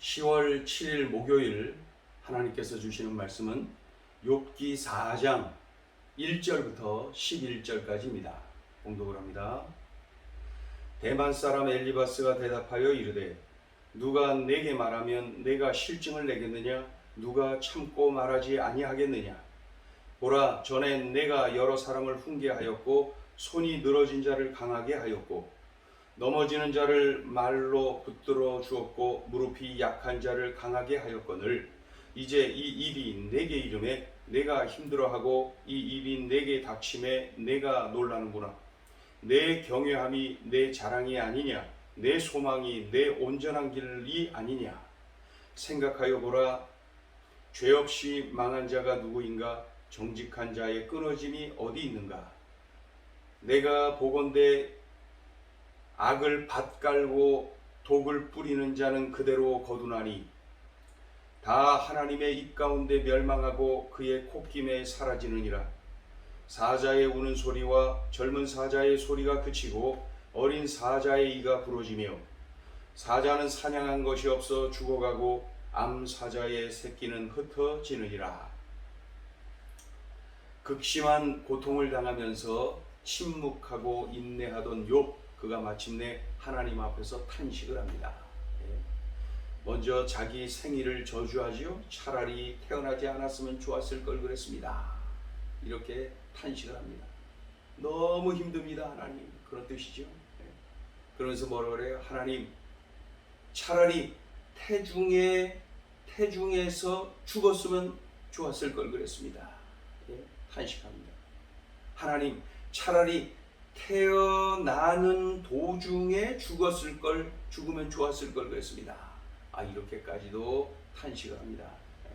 10월 7일 목요일 하나님께서 주시는 말씀은 욥기 4장 1절부터 11절까지입니다. 공독을 합니다. 대만 사람 엘리바스가 대답하여 이르되 누가 내게 말하면 내가 실증을 내겠느냐 누가 참고 말하지 아니하겠느냐 보라 전에 내가 여러 사람을 훈계하였고 손이 늘어진 자를 강하게 하였고 넘어지는 자를 말로 붙들어 주었고 무릎이 약한 자를 강하게 하였거늘 이제 이 일이 내게 이름에 내가 힘들어하고 이 일이 내게 닥침에 내가 놀라는구나. 내 경외함이 내 자랑이 아니냐? 내 소망이 내 온전한 길이 아니냐? 생각하여 보라. 죄 없이 망한 자가 누구인가? 정직한 자의 끊어짐이 어디 있는가? 내가 보건대 악을 밭갈고 독을 뿌리는 자는 그대로 거두나니 다 하나님의 입 가운데 멸망하고 그의 콧김에 사라지느니라. 사자의 우는 소리와 젊은 사자의 소리가 그치고 어린 사자의 이가 부러지며 사자는 사냥한 것이 없어 죽어가고 암 사자의 새끼는 흩어지느니라. 극심한 고통을 당하면서 침묵하고 인내하던 욥 그가 마침내 하나님 앞에서 탄식을 합니다. 예. 먼저 자기 생일을 저주하지요. 차라리 태어나지 않았으면 좋았을 걸 그랬습니다. 이렇게 탄식을 합니다. 너무 힘듭니다, 하나님. 그런 뜻이죠. 예. 그러면서 뭐라 그래요? 하나님, 차라리 태중에 태중에서 죽었으면 좋았을 걸 그랬습니다. 예. 탄식합니다. 하나님, 차라리 태어나는 도중에 죽었을 걸 죽으면 좋았을 걸 그랬습니다. 아 이렇게까지도 탄식을 합니다. 예.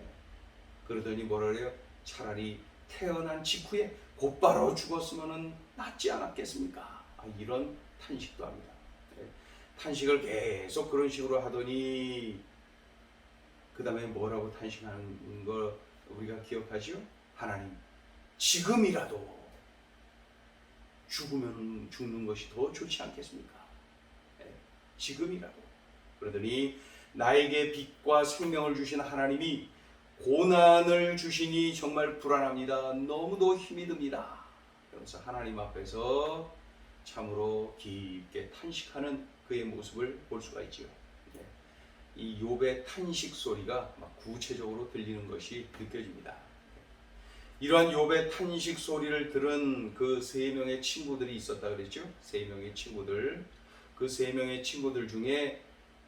그러더니 뭐라 그래요? 차라리 태어난 직후에 곧바로 죽었으면 낫지 않았겠습니까? 아, 이런 탄식도 합니다. 예. 탄식을 계속 그런 식으로 하더니 그 다음에 뭐라고 탄식하는 걸 우리가 기억하죠? 하나님 지금이라도 죽으면 죽는 것이 더 좋지 않겠습니까? 예, 지금이라도. 그러더니 나에게 빛과 생명을 주신 하나님이 고난을 주시니 정말 불안합니다. 너무도 힘이 듭니다. 그러면서 하나님 앞에서 참으로 깊게 탄식하는 그의 모습을 볼 수가 있지요. 예, 이 욥의 탄식 소리가 막 구체적으로 들리는 것이 느껴집니다. 이러한 욥의 탄식 소리를 들은 그 세 명의 친구들이 있었다 그랬죠? 세 명의 친구들. 그 세 명의 친구들 중에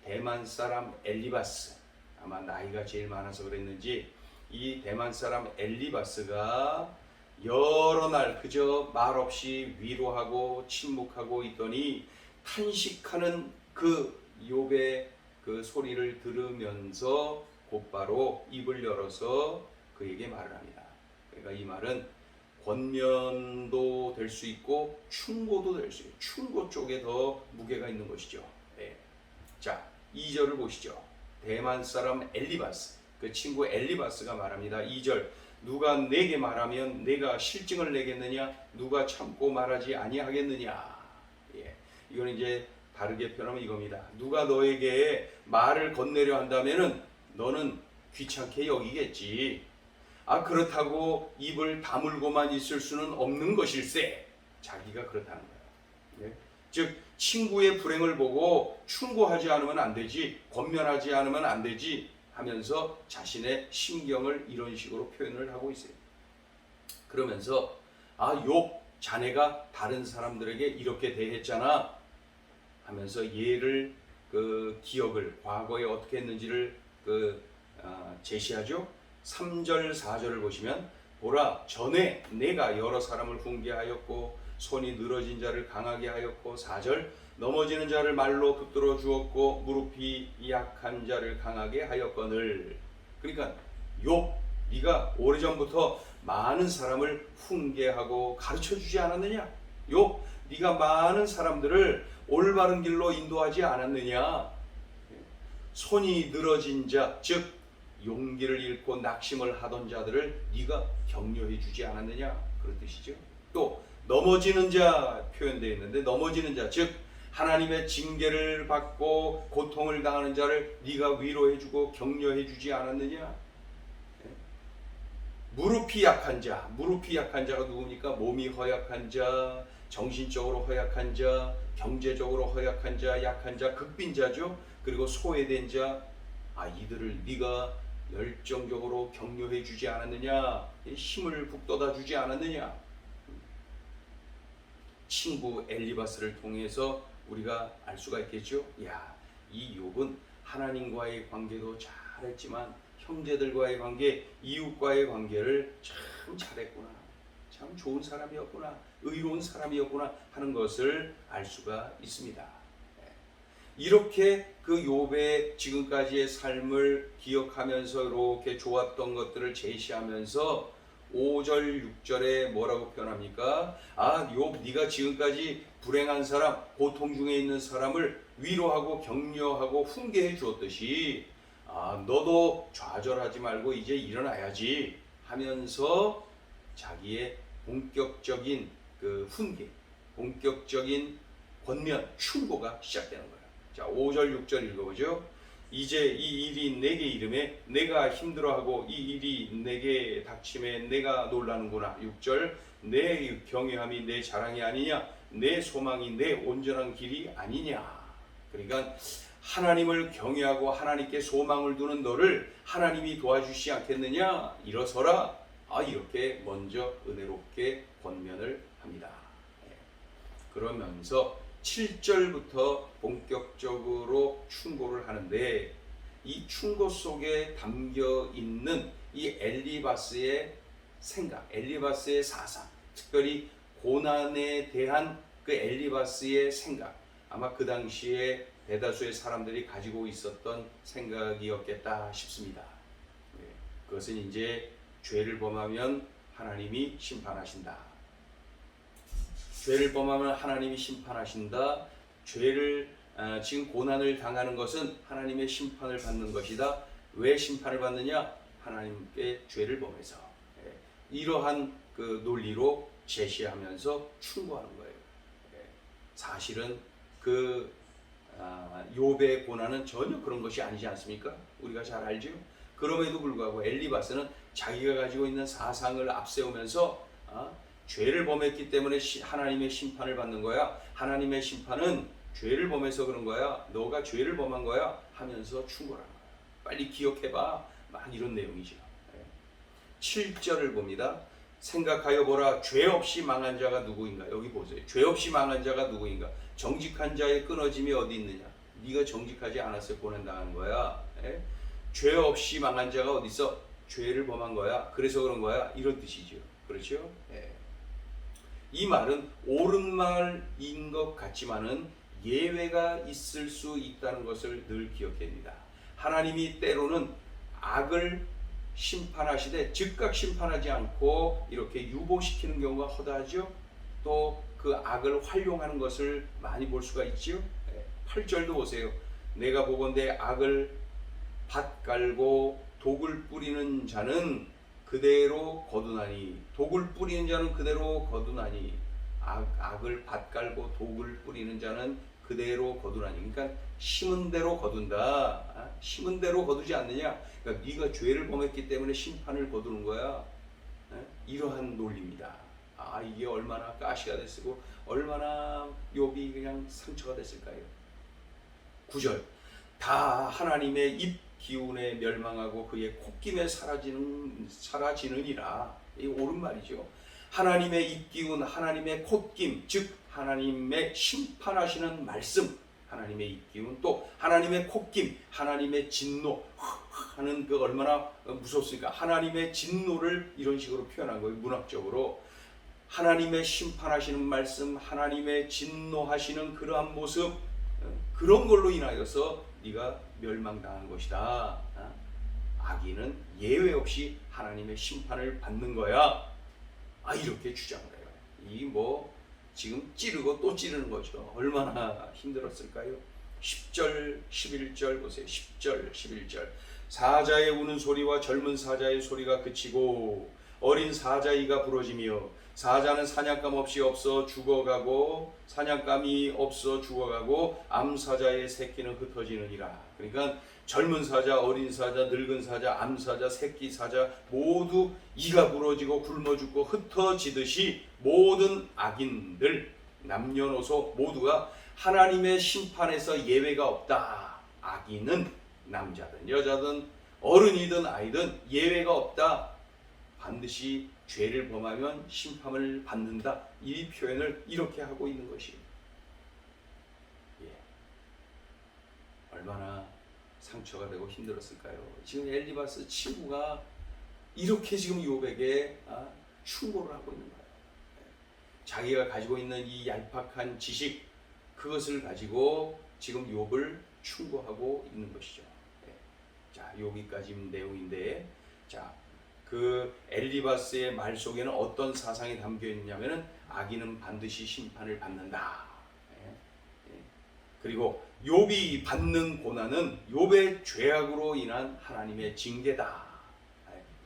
대만 사람 엘리바스. 아마 나이가 제일 많아서 그랬는지 이 대만 사람 엘리바스가 여러 날 그저 말없이 위로하고 침묵하고 있더니 탄식하는 그 욥의 그 소리를 들으면서 곧바로 입을 열어서 그에게 말을 합니다. 그러니까 이 말은 권면도 될 수 있고 충고도 될 수 있고 충고 쪽에 더 무게가 있는 것이죠. 네. 자, 2절을 보시죠. 대만 사람 엘리바스 그 친구 엘리바스가 말합니다. 2절 누가 내게 말하면 내가 실증을 내겠느냐 누가 참고 말하지 아니하겠느냐 예. 이건 이제 다르게 표현하면 이겁니다. 누가 너에게 말을 건네려 한다면은 너는 귀찮게 여기겠지. 아 그렇다고 입을 다물고만 있을 수는 없는 것일세. 자기가 그렇다는 거예요. 예? 즉 친구의 불행을 보고 충고하지 않으면 안 되지, 권면하지 않으면 안 되지 하면서 자신의 심경을 이런 식으로 표현을 하고 있어요. 그러면서 아욕 자네가 다른 사람들에게 이렇게 대했잖아 하면서 얘를 그 기억을 과거에 어떻게 했는지를 그 아, 제시하죠. 3절 4절을 보시면 보라 전에 내가 여러 사람을 훈계하였고 손이 늘어진 자를 강하게 하였고 4절 넘어지는 자를 말로 붙들어 주었고 무릎이 약한 자를 강하게 하였거늘. 그러니까 욕 네가 오래전부터 많은 사람을 훈계하고 가르쳐 주지 않았느냐? 욕 네가 많은 사람들을 올바른 길로 인도하지 않았느냐? 손이 늘어진 자, 즉 용기를 잃고 낙심을 하던 자들을 네가 격려해 주지 않았느냐 그런 뜻이죠. 또 넘어지는 자 표현되어 있는데 넘어지는 자, 즉 하나님의 징계를 받고 고통을 당하는 자를 네가 위로해 주고 격려해 주지 않았느냐? 예? 무릎이 약한 자, 무릎이 약한 자가 누굽니까? 몸이 허약한 자, 정신적으로 허약한 자, 경제적으로 허약한 자, 약한 자, 극빈자죠. 그리고 소외된 자, 아 이들을 네가 열정적으로 격려해 주지 않았느냐? 힘을 북돋아 주지 않았느냐? 친구 엘리바스를 통해서 우리가 알 수가 있겠죠. 야, 이 욥은 하나님과의 관계도 잘했지만 형제들과의 관계, 이웃과의 관계를 참 잘했구나. 참 좋은 사람이었구나. 의로운 사람이었구나 하는 것을 알 수가 있습니다. 예. 이렇게 그 욥의 지금까지의 삶을 기억하면서 이렇게 좋았던 것들을 제시하면서 5절 6절에 뭐라고 표현합니까? 아, 욥 네가 지금까지 불행한 사람, 고통 중에 있는 사람을 위로하고 격려하고 훈계해 주었듯이 아, 너도 좌절하지 말고 이제 일어나야지 하면서 자기의 본격적인 그 훈계, 본격적인 권면, 충고가 시작되는 거예요. 자, 5절 6절 읽어보죠. 이제 이 일이 내게 이름에 내가 힘들어하고 이 일이 내게 닥침에 내가 놀라는구나. 6절 내 경외함이 내 자랑이 아니냐 내 소망이 내 온전한 길이 아니냐. 그러니까 하나님을 경외하고 하나님께 소망을 두는 너를 하나님이 도와주시지 않겠느냐 일어서라. 아 이렇게 먼저 은혜롭게 권면을 합니다. 예. 그러면서 7절부터 본격적으로 충고를 하는데 이 충고 속에 담겨 있는 이 엘리바스의 생각, 엘리바스의 사상, 특별히 고난에 대한 그 엘리바스의 생각, 아마 그 당시에 대다수의 사람들이 가지고 있었던 생각이었겠다 싶습니다. 네, 그것은 이제 죄를 범하면 하나님이 심판하신다. 죄를 범하면 하나님이 심판하신다. 죄를 아, 지금 고난을 당하는 것은 하나님의 심판을 받는 것이다. 왜 심판을 받느냐? 하나님께 죄를 범해서 예, 이러한 그 논리로 제시하면서 충고하는 거예요. 예, 사실은 그 아, 욥의 고난은 전혀 그런 것이 아니지 않습니까? 우리가 잘 알죠. 그럼에도 불구하고 엘리바스는 자기가 가지고 있는 사상을 앞세우면서 아, 죄를 범했기 때문에 시- 하나님의 심판을 받는 거야. 하나님의 심판은 죄를 범해서 그런 거야. 너가 죄를 범한 거야. 하면서 충고를 하는 거야. 빨리 기억해봐. 막 이런 내용이죠. 7절을 봅니다. 생각하여 보라. 죄 없이 망한 자가 누구인가? 여기 보세요. 죄 없이 망한 자가 누구인가? 정직한 자의 끊어짐이 어디 있느냐? 네가 정직하지 않았을 고난당하는 거야. 예? 죄 없이 망한 자가 어디 있어? 죄를 범한 거야. 그래서 그런 거야. 이런 뜻이죠. 그렇죠? 예. 이 말은 옳은 말인 것 같지만은 예외가 있을 수 있다는 것을 늘 기억해야 됩니다. 하나님이 때로는 악을 심판하시되 즉각 심판하지 않고 이렇게 유보시키는 경우가 허다하죠. 또 그 악을 활용하는 것을 많이 볼 수가 있죠. 8절도 보세요. 내가 보건대 악을 밭 깔고 독을 뿌리는 자는 그대로 거두나니 독을 뿌리는 자는 그대로 거두나니 악, 악을 밭 깔고 독을 뿌리는 자는 그대로 거두나니. 그러니까 심은 대로 거둔다. 아, 심은 대로 거두지 않느냐? 그러니까 네가 죄를 범했기 때문에 심판을 거두는 거야. 예? 이러한 논리입니다. 아 이게 얼마나 가시가 됐고 얼마나 욥이 그냥 상처가 됐을까요? 9절. 다 하나님의 입 기운에 멸망하고 그의 콧김에 사라지는 사라지느니라 이 옳은 말이죠. 하나님의 입 기운, 하나님의 콧김, 즉 하나님의 심판하시는 말씀, 하나님의 입 기운, 또 하나님의 콧김, 하나님의 진노 하는 그 얼마나 무섭습니까? 하나님의 진노를 이런 식으로 표현한 거예요. 문학적으로 하나님의 심판하시는 말씀, 하나님의 진노하시는 그러한 모습 그런 걸로 인하여서 네가 멸망당한 것이다. 어? 악인은 예외 없이 하나님의 심판을 받는 거야. 아 이렇게 주장을 해요. 이 뭐 지금 찌르고 또 찌르는 거죠. 얼마나 힘들었을까요? 10절, 11절 보세요. 10절, 11절. 사자의 우는 소리와 젊은 사자의 소리가 그치고 어린 사자이가 부러지며 사자는 사냥감 없이 없어 죽어가고 사냥감이 없어 죽어가고 암사자의 새끼는 흩어지느니라. 그러니까 젊은 사자, 어린 사자, 늙은 사자, 암사자, 새끼 사자 모두 이가 부러지고 굶어 죽고 흩어지듯이 모든 악인들 남녀노소 모두가 하나님의 심판에서 예외가 없다. 악인은 남자든 여자든 어른이든 아이든 예외가 없다. 반드시 죄를 범하면 심판을 받는다. 이 표현을 이렇게 하고 있는 것이에요. 예. 얼마나 상처가 되고 힘들었을까요? 지금 엘리바스 친구가 이렇게 지금 요백에 아, 충고를 하고 있는 거예요. 예. 자기가 가지고 있는 이 얄팍한 지식 그것을 가지고 지금 욥을 충고하고 있는 것이죠. 예. 자 여기까지 내용인데 자. 그 엘리바스의 말 속에는 어떤 사상이 담겨 있냐면은 악인은 반드시 심판을 받는다. 예. 예. 그리고 욥이 받는 고난은 욥의 죄악으로 인한 하나님의 징계다.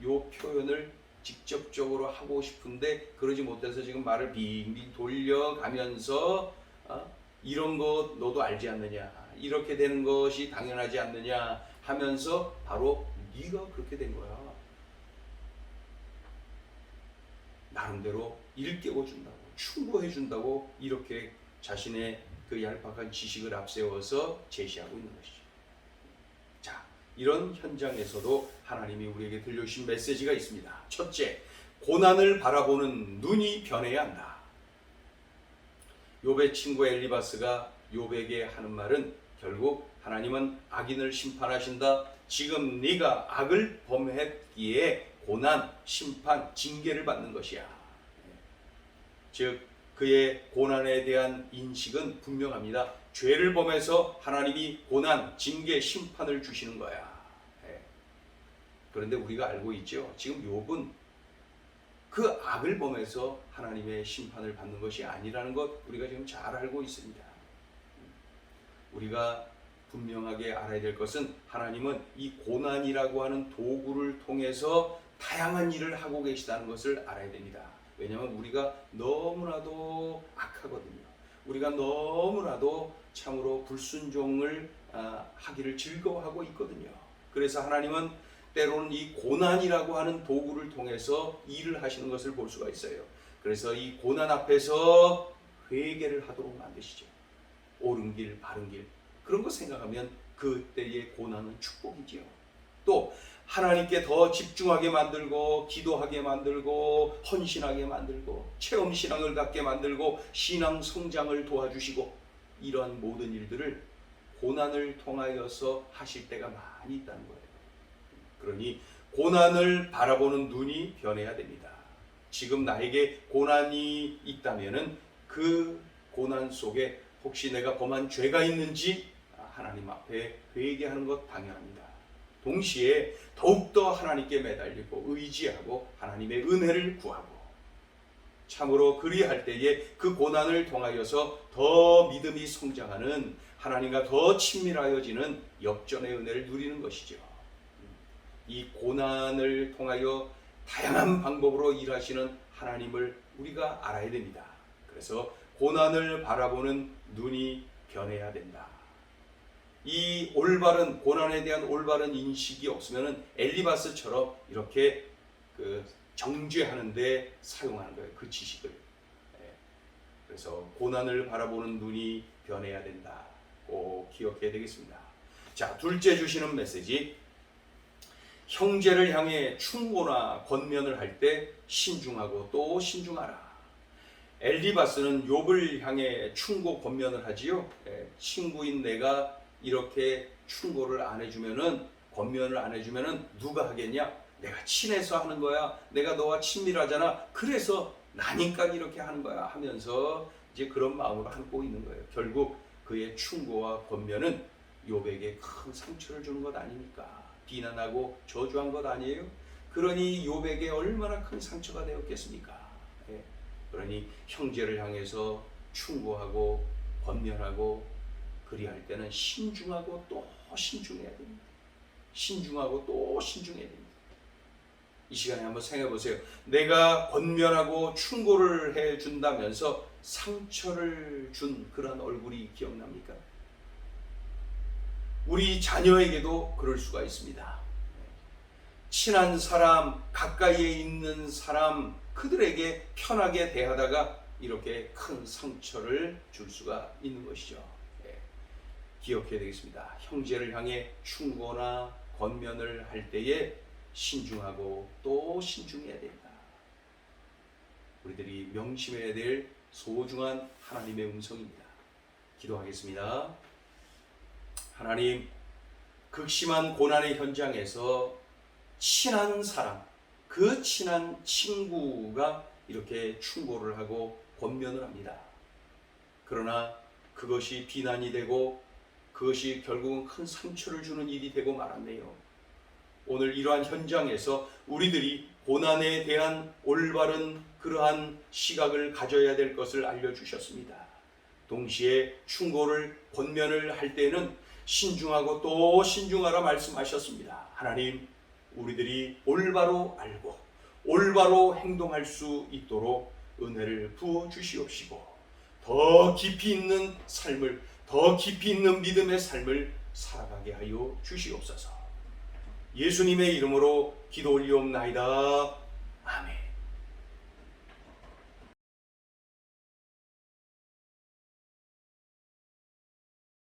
이 표현을 직접적으로 하고 싶은데 그러지 못해서 지금 말을 빙빙 돌려가면서 어? 이런 거 너도 알지 않느냐 이렇게 되는 것이 당연하지 않느냐 하면서 바로 네가 그렇게 된 거야. 나름대로 일깨워 준다고 충고해 준다고 이렇게 자신의 그 얄팍한 지식을 앞세워서 제시하고 있는 것이죠. 자, 이런 현장에서도 하나님이 우리에게 들려주신 메시지가 있습니다. 첫째, 고난을 바라보는 눈이 변해야 한다. 욥의 친구 엘리바스가 욥에게 하는 말은 결국 하나님은 악인을 심판하신다. 지금 네가 악을 범했기에 고난, 심판, 징계를 받는 것이야. 즉 그의 고난에 대한 인식은 분명합니다. 죄를 범해서 하나님이 고난, 징계, 심판을 주시는 거야. 예. 그런데 우리가 알고 있죠. 지금 욥은 그 악을 범해서 하나님의 심판을 받는 것이 아니라는 것 우리가 지금 잘 알고 있습니다. 우리가 분명하게 알아야 될 것은 하나님은 이 고난이라고 하는 도구를 통해서 다양한 일을 하고 계시다는 것을 알아야 됩니다. 왜냐하면 우리가 너무나도 악하거든요. 우리가 너무나도 참으로 불순종을 아, 하기를 즐거워하고 있거든요. 그래서 하나님은 때로는 이 고난이라고 하는 도구를 통해서 일을 하시는 것을 볼 수가 있어요. 그래서 이 고난 앞에서 회개를 하도록 만드시죠. 옳은 길, 바른 길. 그런 거 생각하면 그때의 고난은 축복이지요. 또 하나님께 더 집중하게 만들고 기도하게 만들고 헌신하게 만들고 체험 신앙을 갖게 만들고 신앙 성장을 도와주시고 이러한 모든 일들을 고난을 통하여서 하실 때가 많이 있다는 거예요. 그러니 고난을 바라보는 눈이 변해야 됩니다. 지금 나에게 고난이 있다면은 그 고난 속에 혹시 내가 범한 죄가 있는지 하나님 앞에 회개하는 것 당연합니다. 동시에 더욱더 하나님께 매달리고 의지하고 하나님의 은혜를 구하고 참으로 그리할 때에 그 고난을 통하여서 더 믿음이 성장하는 하나님과 더 친밀하여지는 역전의 은혜를 누리는 것이죠. 이 고난을 통하여 다양한 방법으로 일하시는 하나님을 우리가 알아야 됩니다. 그래서 고난을 바라보는 눈이 변해야 된다. 이 올바른 고난에 대한 올바른 인식이 없으면은 엘리바스처럼 이렇게 그 정죄하는데 사용하는 거예요. 그 지식을. 예. 그래서 고난을 바라보는 눈이 변해야 된다. 꼭 기억해야 되겠습니다. 자, 둘째 주시는 메시지. 형제를 향해 충고나 권면을 할 때 신중하고 또 신중하라. 엘리바스는 욥을 향해 충고 권면을 하지요. 예, 친구인 내가 이렇게 충고를 안 해주면은 권면을 안 해주면은 누가 하겠냐? 내가 친해서 하는 거야. 내가 너와 친밀하잖아. 그래서 나니까 이렇게 하는 거야 하면서 이제 그런 마음으로 안고 있는 거예요. 결국 그의 충고와 권면은 욥에게 큰 상처를 주는 것 아닙니까? 비난하고 저주한 것 아니에요? 그러니 욥에게 얼마나 큰 상처가 되었겠습니까? 예. 그러니 형제를 향해서 충고하고 권면하고 그리할 때는 신중하고 또 신중해야 됩니다. 신중하고 또 신중해야 됩니다. 이 시간에 한번 생각해 보세요. 내가 권면하고 충고를 해 준다면서 상처를 준 그런 얼굴이 기억납니까? 우리 자녀에게도 그럴 수가 있습니다. 친한 사람, 가까이에 있는 사람, 그들에게 편하게 대하다가 이렇게 큰 상처를 줄 수가 있는 것이죠. 예. 기억해야 되겠습니다. 형제를 향해 충고나 권면을 할 때에 신중하고 또 신중해야 된다. 우리들이 명심해야 될 소중한 하나님의 음성입니다. 기도하겠습니다. 하나님, 극심한 고난의 현장에서 친한 사람, 그 친한 친구가 이렇게 충고를 하고 권면을 합니다. 그러나 그것이 비난이 되고 그것이 결국은 큰 상처를 주는 일이 되고 말았네요. 오늘 이러한 현장에서 우리들이 고난에 대한 올바른 그러한 시각을 가져야 될 것을 알려주셨습니다. 동시에 충고를 권면을 할 때는 신중하고 또 신중하라 말씀하셨습니다. 하나님, 우리들이 올바로 알고 올바로 행동할 수 있도록 은혜를 부어 주시옵시고 더 깊이 있는 삶을 더 깊이 있는 믿음의 삶을 살아가게 하여 주시옵소서. 예수님의 이름으로 기도 올리옵나이다.